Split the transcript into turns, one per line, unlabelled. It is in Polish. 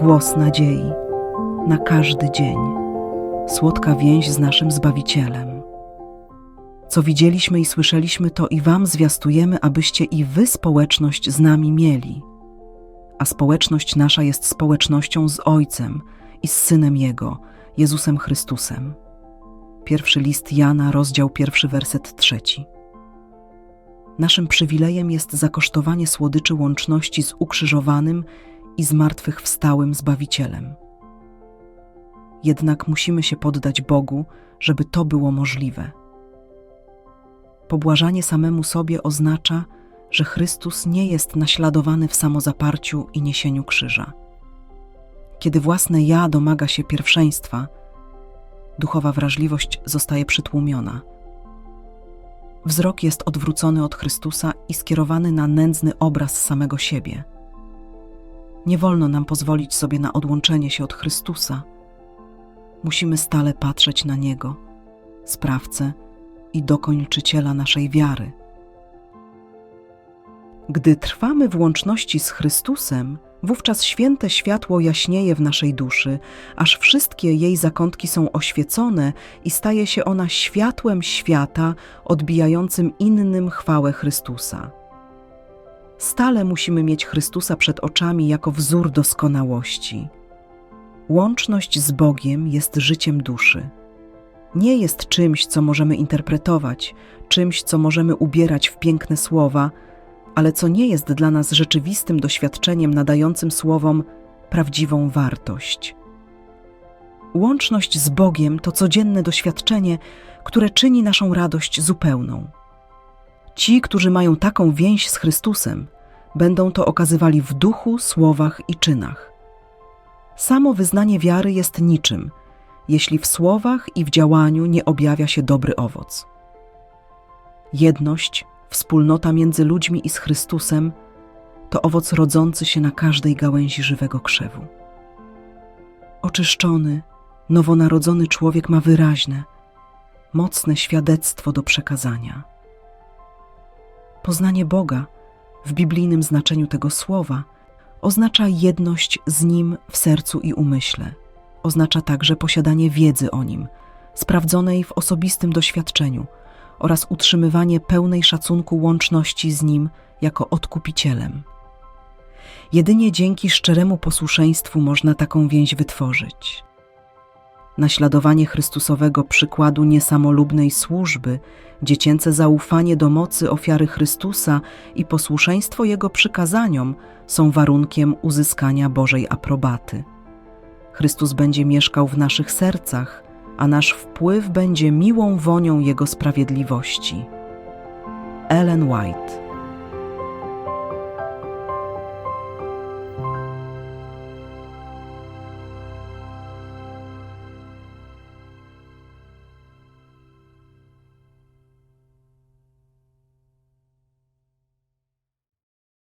głos nadziei na każdy dzień, słodka więź z naszym Zbawicielem. Co widzieliśmy i słyszeliśmy, to i Wam zwiastujemy, abyście i Wy społeczność z nami mieli. A społeczność nasza jest społecznością z Ojcem i z Synem Jego, Jezusem Chrystusem. Pierwszy list Jana, rozdział pierwszy, werset trzeci. Naszym przywilejem jest zakosztowanie słodyczy łączności z ukrzyżowanym i zmartwychwstałym Zbawicielem. Jednak musimy się poddać Bogu, żeby to było możliwe. Pobłażanie samemu sobie oznacza, że Chrystus nie jest naśladowany w samozaparciu i niesieniu krzyża. Kiedy własne ja domaga się pierwszeństwa, duchowa wrażliwość zostaje przytłumiona. Wzrok jest odwrócony od Chrystusa i skierowany na nędzny obraz samego siebie. Nie wolno nam pozwolić sobie na odłączenie się od Chrystusa. Musimy stale patrzeć na Niego, sprawcę i dokończyciela naszej wiary. Gdy trwamy w łączności z Chrystusem, wówczas święte światło jaśnieje w naszej duszy, aż wszystkie jej zakątki są oświecone i staje się ona światłem świata, odbijającym innym chwałę Chrystusa. Stale musimy mieć Chrystusa przed oczami jako wzór doskonałości. Łączność z Bogiem jest życiem duszy. Nie jest czymś, co możemy interpretować, czymś, co możemy ubierać w piękne słowa, ale co nie jest dla nas rzeczywistym doświadczeniem nadającym słowom prawdziwą wartość. Łączność z Bogiem to codzienne doświadczenie, które czyni naszą radość zupełną. Ci, którzy mają taką więź z Chrystusem, będą to okazywali w duchu, słowach i czynach. Samo wyznanie wiary jest niczym, jeśli w słowach i w działaniu nie objawia się dobry owoc. Jedność, wspólnota między ludźmi i z Chrystusem to owoc rodzący się na każdej gałęzi żywego krzewu. Oczyszczony, nowonarodzony człowiek ma wyraźne, mocne świadectwo do przekazania. Poznanie Boga w biblijnym znaczeniu tego słowa oznacza jedność z Nim w sercu i umyśle. Oznacza także posiadanie wiedzy o Nim, sprawdzonej w osobistym doświadczeniu oraz utrzymywanie pełnej szacunku łączności z Nim jako odkupicielem. Jedynie dzięki szczeremu posłuszeństwu można taką więź wytworzyć. Naśladowanie Chrystusowego przykładu niesamolubnej służby, dziecięce zaufanie do mocy ofiary Chrystusa i posłuszeństwo Jego przykazaniom są warunkiem uzyskania Bożej aprobaty. Chrystus będzie mieszkał w naszych sercach, a nasz wpływ będzie miłą wonią Jego sprawiedliwości. Ellen White